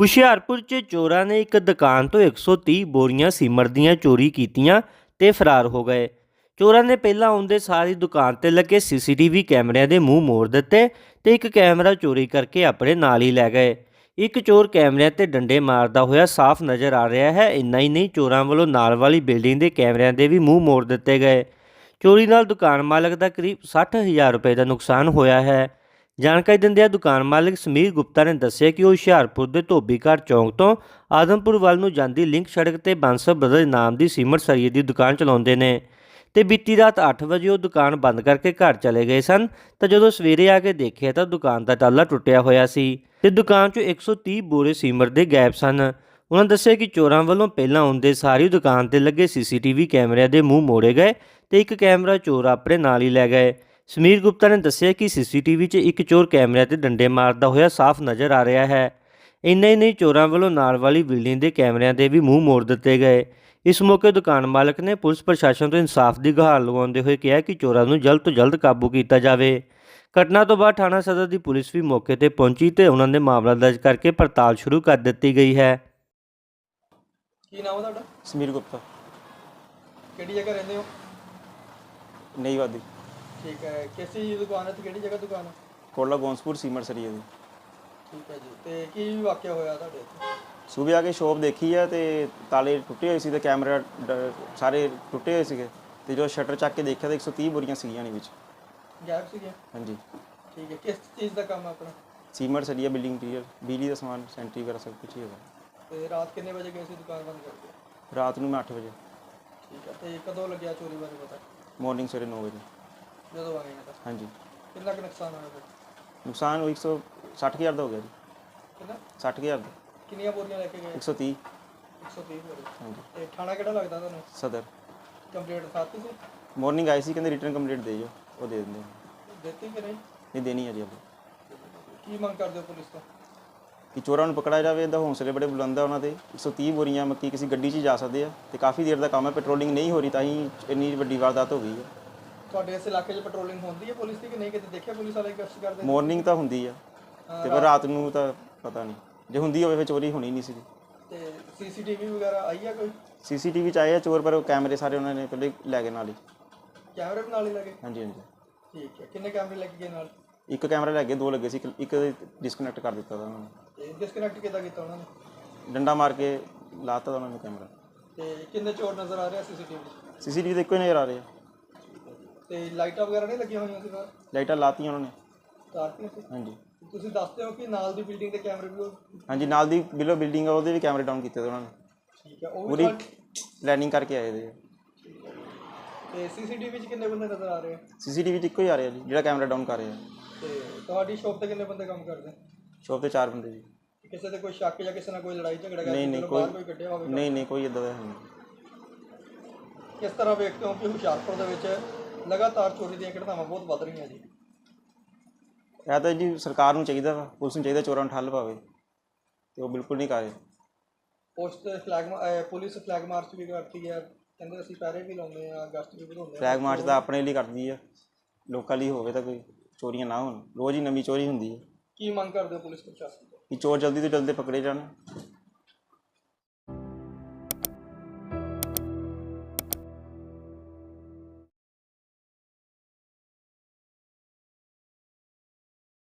ਹੁਸ਼ਿਆਰਪੁਰ 'ਚ ਚੋਰਾਂ ਨੇ ਇੱਕ ਦੁਕਾਨ ਤੋਂ 130 ਬੋਰੀਆਂ ਸੀਮਰ ਦੀਆਂ ਚੋਰੀ ਕੀਤੀਆਂ ਤੇ ਫਰਾਰ ਹੋ ਗਏ। ਚੋਰਾਂ ਨੇ ਪਹਿਲਾਂ ਆਉਂਦੇ ਸਾਰੀ ਦੁਕਾਨ ਤੇ ਲੱਗੇ ਸੀਸੀਟੀਵੀ ਕੈਮਰਿਆਂ ਦੇ ਮੂੰਹ ਮੋੜ ਦਿੱਤੇ ਤੇ ਇੱਕ ਕੈਮਰਾ ਚੋਰੀ ਕਰਕੇ ਆਪਣੇ ਨਾਲ ਹੀ ਲੈ ਗਏ। ਇੱਕ ਚੋਰ ਕੈਮਰਿਆਂ ਤੇ ਡੰਡੇ ਮਾਰਦਾ ਹੋਇਆ ਸਾਫ਼ ਨਜ਼ਰ ਆ ਰਿਹਾ ਹੈ, ਇੰਨਾ ਹੀ ਨਹੀਂ, ਚੋਰਾਂ ਵੱਲੋਂ ਨਾਲ ਵਾਲੀ ਬਿਲਡਿੰਗ ਦੇ ਕੈਮਰਿਆਂ ਦੇ ਵੀ ਮੂੰਹ ਮੋੜ ਦਿੱਤੇ ਗਏ। ਚੋਰੀ ਨਾਲ ਦੁਕਾਨ ਮਾਲਕ ਦਾ ਕਰੀਬ 60000 ਰੁਪਏ ਦਾ ਨੁਕਸਾਨ ਹੋਇਆ ਹੈ। ਜਾਣਕਾਰੀ ਦਿੰਦਿਆਂ ਦੁਕਾਨ ਮਾਲਕ ਸਮੀਰ ਗੁਪਤਾ ਨੇ ਦੱਸਿਆ ਕਿ ਉਹ ਹੁਸ਼ਿਆਰਪੁਰ ਦੇ ਧੋਬੀਘਾਟ ਚੌਂਕ ਤੋਂ ਆਦਮਪੁਰ ਵੱਲ ਨੂੰ ਜਾਂਦੀ ਲਿੰਕ ਸੜਕ ਤੇ ਬਾਂਸਲ ਬ੍ਰਦਰ ਨਾਮ ਦੀ ਸੀਮਟ ਸਰੀਏ ਦੀ ਦੁਕਾਨ ਚਲਾਉਂਦੇ ਨੇ। ਤੇ ਬੀਤੀ ਰਾਤ 8 ਵਜੇ ਉਹ ਦੁਕਾਨ ਬੰਦ ਕਰਕੇ ਘਰ ਚਲੇ ਗਏ ਸਨ ਤਾਂ ਜਦੋਂ ਸਵੇਰੇ ਆ ਕੇ ਦੇਖਿਆ ਤਾਂ ਦੁਕਾਨ ਦਾ ਤਾਲਾ ਟੁੱਟਿਆ ਹੋਇਆ ਸੀ ਤੇ ਦੁਕਾਨ 'ਚੋਂ 130 ਬੋਰੇ ਸੀਮਟ ਦੇ ਗਾਇਬ ਸਨ। ਉਹਨਾਂ ਦੱਸਿਆ ਕਿ ਚੋਰਾਂ ਵੱਲੋਂ ਪਹਿਲਾਂ ਆਉਂਦੇ ਸਾਰੀ ਦੁਕਾਨ ਤੇ ਲੱਗੇ ਸੀਸੀਟੀਵੀ ਕੈਮਰਿਆਂ ਦੇ ਮੂੰਹ ਮੋੜੇ ਗਏ ਤੇ ਇੱਕ ਕੈਮਰਾ ਚੋਰ ਆਪਣੇ ਨਾਲ ਹੀ ਲੈ ਗਏ। ਸਮੀਰ ਗੁਪਤਾ ਨੇ ਦੱਸਿਆ ਕਿ ਸੀਸੀਟੀਵੀ 'ਚ ਇੱਕ ਚੋਰ ਕੈਮਰਿਆਂ ਤੇ ਡੰਡੇ ਮਾਰਦਾ ਹੋਇਆ ਸਾਫ਼ ਨਜ਼ਰ ਆ ਰਿਹਾ ਹੈ। ਇੰਨਾ ਹੀ ਨਹੀਂ ਚੋਰਾਂ ਵੱਲੋਂ ਨਾਲ ਵਾਲੀ ਬਿਲਡਿੰਗ ਦੇ ਕੈਮਰਿਆਂ ਦੇ ਵੀ ਮੂੰਹ ਮੋੜ ਦਿੱਤੇ ਗਏ। ਇਸ ਮੌਕੇ ਦੁਕਾਨ ਮਾਲਕ ਨੇ ਪੁਲਿਸ ਪ੍ਰਸ਼ਾਸਨ ਤੋਂ ਇਨਸਾਫ ਦੀ ਗੁਹਾਰ ਲਗਾਉਂਦੇ ਹੋਏ ਕਿਹਾ ਕਿ ਚੋਰਾਂ ਨੂੰ ਜਲਦ ਤੋਂ ਜਲਦ ਕਾਬੂ ਕੀਤਾ ਜਾਵੇ। ਘਟਨਾ ਤੋਂ ਬਾਅਦ ਥਾਣਾ ਸਦਰ ਦੀ ਪੁਲਿਸ ਵੀ ਮੌਕੇ ਤੇ ਪਹੁੰਚੀ ਤੇ ਉਹਨਾਂ ਨੇ ਮਾਮਲਾ ਦਰਜ ਕਰਕੇ ਪੜਤਾਲ ਸ਼ੁਰੂ ਕਰ ਦਿੱਤੀ ਗਈ ਹੈ। ਕੀ ਨਾਮ ਹੈ ਤੁਹਾਡਾ? ਸਮੀਰ ਗੁਪਤਾ। ਕਿਹੜੀ ਜਗ੍ਹਾ ਰਹਿੰਦੇ ਹੋ? ਨਈ ਵਾਦੀ ਠੀਕ ਹੈ ਕਿਸ ਦੀ ਦੁਕਾਨ ਹੈ ਤੇ ਕਿਹੜੀ ਜਗ੍ਹਾ ਦੁਕਾਨ ਹੈ? ਕੋਲਾ ਗੌਂਸਪੁਰ ਸੀਮਟ ਸਰੀਏ ਦੀ ਠੀਕ ਹੈ ਜੀ ਤੇ ਕੀ ਵਾਕਿਆ ਹੋਇਆ ਤੁਹਾਡੇ ਇੱਥੇ? ਸੂਬੇ ਆ ਕੇ ਸ਼ੋਪ ਦੇਖੀ ਆ ਤੇ ਤਾਲੇ ਟੁੱਟੇ ਹੋਏ ਸੀ ਤੇ ਕੈਮਰਾ ਡ- ਸਾਰੇ ਟੁੱਟੇ ਹੋਏ ਸੀਗੇ ਤੇ ਜਦੋਂ ਸ਼ਟਰ ਚੱਕ ਕੇ ਦੇਖਿਆ ਤਾਂ 130 ਬੋਰੀਆਂ ਸੀਗੀਆਂ ਨੇ ਵਿੱਚ। ਗਾਇਬ ਸੀਗੇ ਹਾਂਜੀ। ਠੀਕ ਹੈ ਕਿਸ ਚੀਜ਼ ਦਾ ਕੰਮ ਹੈ ਆਪਣਾ? ਸੀਮਟ ਸਰੀਆ ਬਿਲਡਿੰਗ ਮਟੀਰੀਅਲ ਬਿਜਲੀ ਦਾ ਸਮਾਨ ਸੈਂਟਰੀ ਵਗੈਰਾ ਸਭ ਕੁਝ ਹੀ ਹੈਗਾ। ਤੇ ਰਾਤ ਕਿੰਨੇ ਵਜੇ ਗਏ ਸੀ ਦੁਕਾਨ ਬੰਦ ਕਰਕੇ? ਰਾਤ ਨੂੰ ਮੈਂ 8 ਵਜੇ। ਠੀਕ ਹੈ ਤੇ ਕਦੋਂ ਲੱਗਿਆ ਚੋਰੀ ਬਾਰੇ ਪਤਾ? ਮਾਰਨਿੰਗ ਸਵੇਰੇ 9 ਵਜੇ। ਜਦੋਂ ਆ ਗਏ ਤਾਂ। ਹਾਂਜੀ। ਕਿੰਨਾ ਕੁ ਨੁਕਸਾਨ ਹੋਇਆ ਫਿਰ? ਨੁਕਸਾਨ ਉਹ 160 ਦਾ ਹੋ ਗਿਆ ਜੀ। ਕਿੰਨਾ? 60000 ਦਾ। ਕਿੰਨੀਆਂ ਬੋਰੀਆਂ ਲੈ ਕੇ ਗਏ? 130 130 ਬੋਰੀ ਹਾਂਜੀ। ਤੇ ਥਾਣਾ ਕਿਹੜਾ ਲੱਗਦਾ ਤੁਹਾਨੂੰ? ਸਦਰ। ਕੰਪਲੀਟ ਸਾਥੀ ਸੀ? ਮਾਰਨਿੰਗ ਆਈ ਸੀ ਕਹਿੰਦੇ ਰਿਟਰਨ ਕੰਪਲੀਟ ਦੇ ਜਾਓ ਉਹ ਦੇ ਦਿੰਦੇ ਆ। ਦਿੱਤੀ ਕਿ ਨਹੀਂ? ਨਹੀਂ ਦੇਣੀ ਹੈ ਜੀ ਆਪਾਂ ਕੀ ਮੰਗ ਕਰਦੇ ਹੋ ਪੁਲਿਸ ਤੋਂ? ਕਿ ਚੋਰਾਂ ਨੂੰ ਪਕੜਿਆ ਜਾਵੇ ਇਹਦਾ ਹੌਸਲੇ ਬੜੇ ਬੁਲੰਦ ਆ ਉਹਨਾਂ ਦੇ। 130 ਬੋਰੀਆਂ ਮੱਕੀ ਕਿਸੇ ਗੱਡੀ 'ਚ ਹੀ ਜਾ ਸਕਦੇ ਆ। ਤੇ ਕਾਫੀ ਦੇਰ ਦਾ ਕੰਮ ਹੈ ਪੈਟਰੋਲਿੰਗ ਨਹੀਂ ਹੋ ਰਹੀ ਤਾਂ ਹੀ ਇੰਨੀ ਵੱਡੀ ਵਾਰਦਾਤ ਹੋ ਗਈ ਹੈ। ਤੁਹਾਡੇ ਇਸ ਇਲਾਕੇ 'ਚ ਪੈਟਰੋਲਿੰਗ ਹੁੰਦੀ ਹੈ ਪੁਲਿਸ ਦੀ ਕਿ ਨਹੀਂ? ਕਿਤੇ ਦੇਖਿਆ ਪੁਲਿਸ ਵਾਲੇ ਗਸ਼ਤ ਕਰਦੇ? ਮਾਰਨਿੰਗ ਤਾਂ ਹੁੰਦੀ ਆ। ਤੇ ਪਰ ਰਾਤ ਨੂੰ ਤਾਂ ਪਤਾ ਨਹੀਂ। ਜੇ ਹੁੰਦੀ ਹੋਵੇ ਫਿਰ ਚੋਰੀ ਹੋਣੀ ਨਹੀਂ ਸੀ ਤੇ ਸੀਸੀਟੀਵੀ ਵਗੈਰਾ ਆਈ ਆ ਕੋਈ? ਸੀਸੀਟੀਵੀ 'ਚ ਆਏ ਆ ਚੋਰ ਪਰ ਉਹ ਕੈਮਰੇ ਸਾਰੇ ਉਹਨਾਂ ਨੇ ਪਹਿਲੇ ਲੈ ਗਏ ਨਾਲ ਹੀ। ਕੈਮਰੇ ਨਾਲ ਹੀ ਲੱਗੇ? ਹਾਂਜੀ ਹਾਂਜੀ। ਠੀਕ ਹੈ। ਕਿੰਨੇ ਕੈਮਰੇ ਲੱਗੇ ਗਏ ਨਾਲ? ਇੱਕ ਕੈਮਰਾ ਲੈ ਗਏ ਦੋ ਲੱਗੇ ਸੀ। ਇੱਕ- ਇੱਕ ਡਿਸਕਨੈਕਟ ਕਰ ਦਿੱਤਾ ਤਾ ਉਹਨਾਂ ਨੇ। ਤੇ ਡਿਸਕਨੈਕਟ ਕਿੱਦਾਂ ਕੀਤਾ ਉਹਨਾਂ ਨੇ? ਡੰਡਾ ਮਾਰ ਕੇ ਲਾਤਾ ਤਾ ਉਹਨਾਂ ਨੇ ਕੈਮਰਾ। ਤੇ ਕਿੰਨੇ ਚੋਰ ਨਜ਼ਰ ਆ ਰਿਹਾ ਸੀਸੀਟੀਵੀ ਸੀਸੀਟੀਵੀ ਤੇ ਇੱਕੋ ਹੀ ਨਜ਼ਰ ਆ ਰਿਹਾ ਤੇ ਲਾਈਟਾਂ ਵਗੈਰਾ ਨਹੀਂ ਲੱਗੀਆਂ ਹੋਈਆਂ ਸੀ ਬਾਹਰ ਲਾਈਟਾਂ ਲਾਤੀਆਂ ਉਹਨਾਂ ਨੇ। ਤਾਰਤੀਆਂ ਸੀ? ਹਾਂਜੀ। ਤੁਸੀਂ ਦੱਸਦੇ ਹੋ ਕਿ ਨਾਲ ਦੀ ਬਿਲਡਿੰਗ ਦੇ ਕੈਮਰੇ ਵੀ ਉਹ- ਹਾਂਜੀ ਨਾਲ ਦੀ ਬਿਲੋ ਬਿਲਡਿੰਗ ਆ ਉਹਦੇ ਵੀ ਕੈਮਰੇ ਡਾਊਨ ਕੀਤੇ ਤੇ ਉਹਨਾਂ ਨੇ। ਠੀਕ ਹੈ ਉਹ ਵੀ ਪੂਰੀ ਤੁਹਾਡੇ- ਪਲੈਨਿੰਗ ਕਰਕੇ ਆਏ ਦੇ ਤੇ ਸੀਸੀਟੀਵੀ 'ਚ ਕਿੰਨੇ ਬੰਦੇ ਨਜ਼ਰ ਆ ਰਹੇ ਆ? ਸੀਸੀਟੀਵੀ 'ਚ ਇੱਕੋ ਹੀ ਆ ਰਿਹਾ ਜੀ ਜਿਹੜਾ ਕੈਮਰਾ ਡਾਊਨ ਕਰ ਰਿਹਾ। ਤੇ ਤੁਹਾਡੀ ਸ਼ੌਪ ਤੇ ਕਿੰਨੇ ਬੰਦੇ ਕੰਮ ਕਰਦੇ? ਸ਼ੋਪ ਤੇ ਚਾਰ ਬੰਦੇ ਜੀ। ਕਿਸੇ ਤੇ ਕੋਈ ਸ਼ੱਕ ਜਾਂ ਕਿਸੇ ਨਾਲ ਕੋਈ ਲੜਾਈ ਝਗੜਾ ਨਹੀਂ, ਨਹੀਂ, ਕੋਈ ਕੋਈ ਕੱਢਿਆ ਹੋਵੇ ਨਹੀਂ ਨਹੀਂ ਕੋਈ ਇਦਾਂ ਦਾ ਹੈ ਨਹੀਂ। ਕਿਸ ਤਰ੍ਹਾਂ ਵੇਖਦੇ ਹੋ ਕਿ ਹੁਸ਼ਿਆਰਪੁਰ ਦੇ ਵਿੱਚ ਲਗਾਤਾਰ ਚੋਰੀ ਦੀਆਂ ਘਟਨਾਵਾਂ ਬਹੁਤ ਵੱਧ ਰਹੀਆਂ ਜੀ। ਇਹ ਤਾਂ ਜੀ ਸਰਕਾਰ ਨੂੰ ਚਾਹੀਦਾ ਵਾ ਪੁਲਿਸ ਨੂੰ ਚਾਹੀਦਾ ਚੋਰਾਂ ਨੂੰ ਠੱਲ ਪਾਵੇ ਤੇ ਉਹ ਬਿਲਕੁਲ ਨਹੀਂ ਕਰ। ਰਹੇ ਪੋਸਟ ਫਲੈਗ ਮ- ਅਹ ਪੁਲਿਸ ਫਲੈਗ ਮਾਰਚ ਵੀ ਕਰਦੀ ਹੈ ਕਹਿੰਦੇ ਅਸੀਂ ਪੈਰੇ ਵੀ ਲਾਉਂਦੇ ਆ ਅਗਸਤ ਵੀ ਵਧਾਉਂਦੇ ਆ। ਫਲੈਗ ਮਾਰਚ ਤਾਂ ਆਪਣੇ ਲਈ ਕਰਦੀ ਆ ਲੋਕਾਂ ਲਈ ਹੋਵੇ ਤਾਂ ਕੋਈ ਚੋਰੀਆਂ ਨਾ ਹੋਣ। ਰੋਜ਼ ਹੀ ਨਵੀਂ ਚੋਰੀ ਹੁੰਦੀ ਹੈ ਕੀ ਮੰਗ ਕਰਦੇ ਹੋ ਪੁਲਿਸ ਪ੍ਰਸ਼ਾਸਨ ਤੋਂ? ਕਿ ਚੋਰ ਜਲਦੀ ਤੋਂ ਜਲਦੀ ਪਕੜੇ ਜਾਣ।